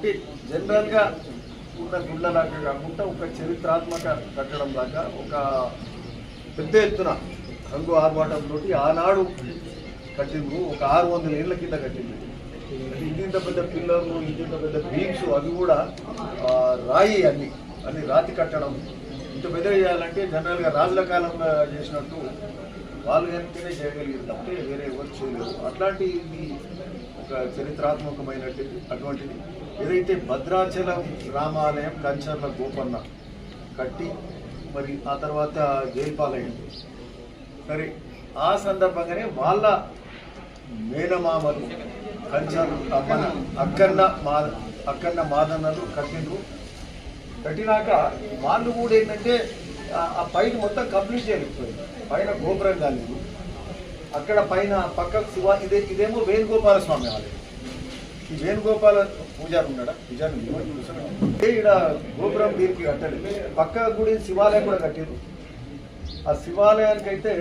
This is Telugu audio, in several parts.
అంటే జనరల్గా ఉన్న గుళ్ళలాగా కాకుండా ఒక చరిత్రాత్మక కట్టడం లాగా ఒక పెద్ద ఎత్తున రంగు ఆర్భాటంతో ఆనాడు కట్టిండ్రు. ఒక ఆరు వందల ఏళ్ళ కింద కట్టింది ఇంత పెద్ద పిల్లర్లు ఇంత పెద్ద బీమ్స్ అవి కూడా రాయి అన్ని అన్ని రాతి కట్టడం. ఇంత పెద్ద చేయాలంటే జనరల్గా రాజుల కాలంలో చేసినట్టు వాళ్ళు కనుకనే చేయగలిగింది తప్పితే వేరే ఎవరు చేయలేరు. అట్లాంటి చరిత్రాత్మకమైనటువంటి అటువంటిది. ఏదైతే భద్రాచలం రామాలయం కంచర్ల గోపన్న కట్టి మరి ఆ తర్వాత జైపాలయ్యింది సరే ఆ సందర్భంగానే వాళ్ళ మేనమామలు కంచర్లు మన అక్కన్న మా అక్కన్న మాదన్నలు కట్టిండ్రు. కట్టినాక వాళ్ళు కూడా ఏంటంటే ఆ- ఆ పైన మొత్తం కంప్లీట్ చేయలేకపోయింది పైన గోపురం కాలేదు. అక్కడ పైన పక్కకు శివ ఇదే ఇదేమో వేణుగోపాల స్వామి ఆలయం. ఈ వేణుగోపాల పూజారి ఉన్నాడా? పూజారి ఇక్కడ గోపురం దీనికి కట్టలేదు పక్క గుడి శివాలయం కూడా కట్టారు ఆ శివాలయానికి అయితే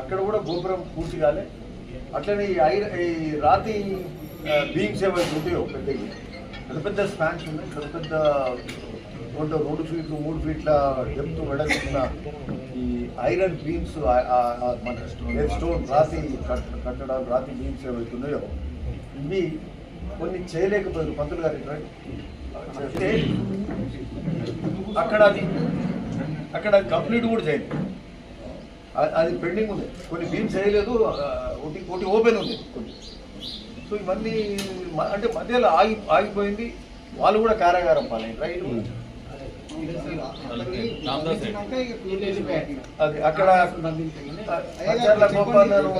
అక్కడ కూడా గోపురం పూర్తి కాలే. అట్లనే ఈ ఐ ఈ రాతి బీమ్స్ ఏవైతే ఉంటాయో పెద్దవి పెద్ద పెద్ద స్పాన్స్ ఉన్నాయి పెద్ద పెద్ద రెండు రెండు ఫీట్లు మూడు ఫీట్ల డెప్త్ వెడల్పున్న ఈ ఐరన్ బీమ్స్ మన స్టోన్ రాతి కట్టడాలు రాతి బీమ్స్ ఏవైతున్నాయో ఇవి కొన్ని చేయలేకపోయారు పంతులు గారు చేస్తే అక్కడ అది అక్కడ కంప్లీట్ కూడా చేయండి. అది పెండింగ్ ఉంది. కొన్ని బీమ్స్ చేయలేదు ఒకటి ఒకటి ఓపెన్ ఉంది కొన్ని. సో ఇవన్నీ అంటే మధ్యలో ఆగి ఆగిపోయింది. వాళ్ళు కూడా కారాగారం పాలైంది రైట్ అది అక్కడ కంచర్ల గోపన్నను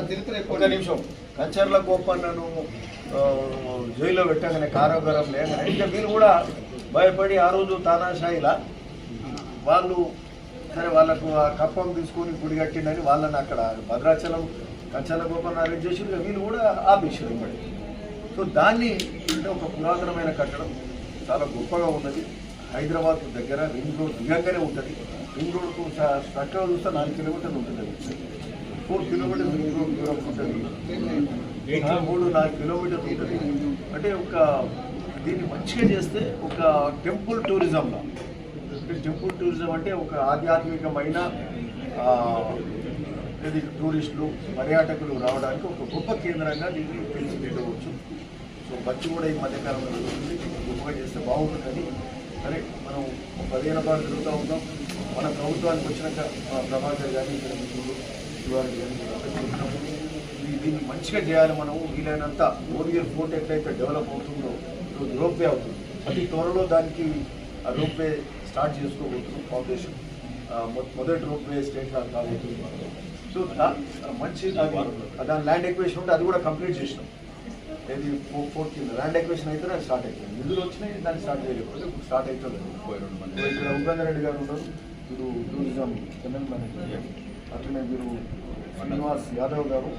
ఒక నిమిషం. కంచర్ల గోపన్నను జైల్లో పెట్టగానే కారాగారం లేకనే ఇంకా మీరు కూడా భయపడి ఆ రోజు తానాషాయిలా వాళ్ళు సరే వాళ్ళకు ఆ కప్పం తీసుకొని గుడి కట్టిండని వాళ్ళని అక్కడ భద్రాచలం కంచర్ల గోపన్న అరేంజ్ చేసి వీళ్ళు కూడా ఆపేసారు ఇమ్మడి సో దాన్ని అంటే ఒక పురాతనమైన కట్టడం చాలా గొప్పగా ఉన్నది. హైదరాబాద్ దగ్గర రింగ్ రోడ్ దిగంగానే ఉంటుంది. రింగ్ రోడ్కు స్ట్రక్చర్ చూస్తే నాలుగు కిలోమీటర్లు ఉంటుంది. ఫోర్ కిలోమీటర్స్ రింగ్ రోడ్ దూరం ఉంటుంది. మూడు నాలుగు కిలోమీటర్లు ఉంటుంది. అంటే ఒక దీన్ని మంచిగా చేస్తే ఒక టెంపుల్ టూరిజంలో టెంపుల్ టూరిజం అంటే ఒక ఆధ్యాత్మికమైన ఇది టూరిస్టులు పర్యాటకులు రావడానికి ఒక గొప్ప కేంద్రంగా దీన్ని తీర్చిదిద్దవచ్చు. సో బస్సు కూడా ఈ మధ్యకాలంలో గొప్పగా చేస్తే బాగుంటుందని సరే మనం పదిహేను పాటు తిరుగుతూ ఉంటాం మన ప్రభుత్వానికి వచ్చినాక ప్రభాకర్ కానీ ఇక్కడ మిత్రులు దీన్ని మంచిగా చేయాలి మనం వీలైనంత ఓరియల్ ఫోర్ట్ ఎట్లయితే డెవలప్ అవుతుందో ఈరోజు రోప్వే అవుతుంది. అతి త్వరలో దానికి రోప్వే స్టార్ట్ చేసుకోబోతున్నాం ఫౌండేషన్. మొ- మొదటి రోప్వే స్టేట్ కాలేజ్ సో మంచి దాని ల్యాండ్ ఎక్వేషన్ ఉంటే అది కూడా కంప్లీట్ చేసినాం. ఏది ఫోర్ ఫోర్ కింద ల్యాండ్ ఎక్వేషన్ అయితే అది స్టార్ట్ అవుతుంది నిధులు వచ్చినాయి దాన్ని స్టార్ట్ చేయలేకపోతే ఇప్పుడు స్టార్ట్ అవుతుంది ఇప్పుడు ఇక్కడ ఉపేంద్ర రెడ్డి గారు ఉన్నారు మీరు టూరిజం జనరల్ మేనేజర్. అట్లనే మీరు శ్రీనివాస్ యాదవ్ గారు.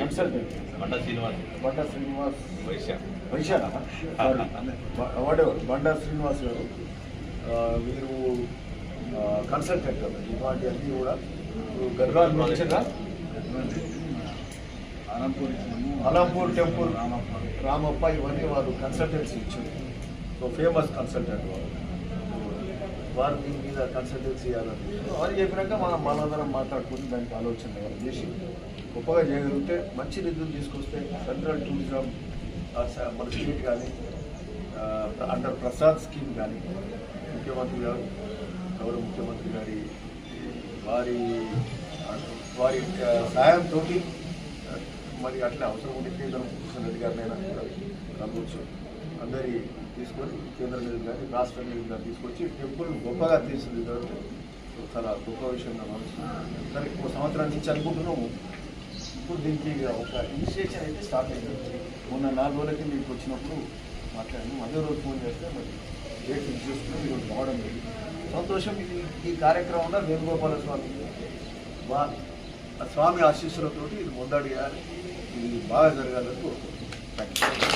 కన్సల్టెంట్. బండ శ్రీనివాస్. బండా శ్రీనివాస్. వైశ్య. వైశాల వాడేవారు బండా శ్రీనివాస్ గారు. వీరు కన్సల్టెంట్. కదా ఇటువంటి అన్నీ కూడా. నుంచి అలంపూర్ టెంపుల్ రామప్ప. ఇవన్నీ వారు కన్సల్టెన్సీ ఇచ్చారు. సో ఫేమస్ కన్సల్టెంట్ వారు వారు దీని మీద కన్సల్టెన్సీ ఇవ్వాలని వారు చెప్పినాక మనం మనందరం మాట్లాడుకుని దానికి ఆలోచన చేసి గొప్పగా చేయగలిగితే మంచి నిధులు తీసుకొస్తే సెంట్రల్ టూరిజం మన స్టేట్ కానీ అండర్ ప్రసాద్ స్కీమ్ కానీ ముఖ్యమంత్రి గారు గౌరవ ముఖ్యమంత్రి గారి వారి వారి ఆ, సాయంతో మరి అట్లా అవసరం ఉంటే కేంద్రం కిషన్ రెడ్డి గారినైనా కూడా అందరి తీసుకొని కేంద్ర నిధులు కానీ రాష్ట్ర నిధులు కానీ తీసుకొచ్చి టెంపుల్ గొప్పగా తీర్చిదిద్దారు చాలా గొప్ప విషయంగా భావిస్తున్నాను ఒక సంవత్సరం నుంచి అనుకుంటున్నాము. ఇప్పుడు దీనికి ఒక ఇనిషియేషన్ అయితే స్టార్ట్ అయింది మొన్న నాలుగు రోజుల కింద మీకు వచ్చినప్పుడు మాట్లాడాను అదే రోజు ఫోన్ చేస్తే మరి డేట్ ఫిక్స్ చేసుకుని ఈరోజు రావడం లేదు సంతోషం. ఇది ఈ కార్యక్రమంలో వేణుగోపాల స్వామి వా ఆ స్వామి ఆశీస్సులతోటి ఇది ముందడిగా ఇది బాగా జరగాలని కోరుకుంటున్నాను థ్యాంక్ యూ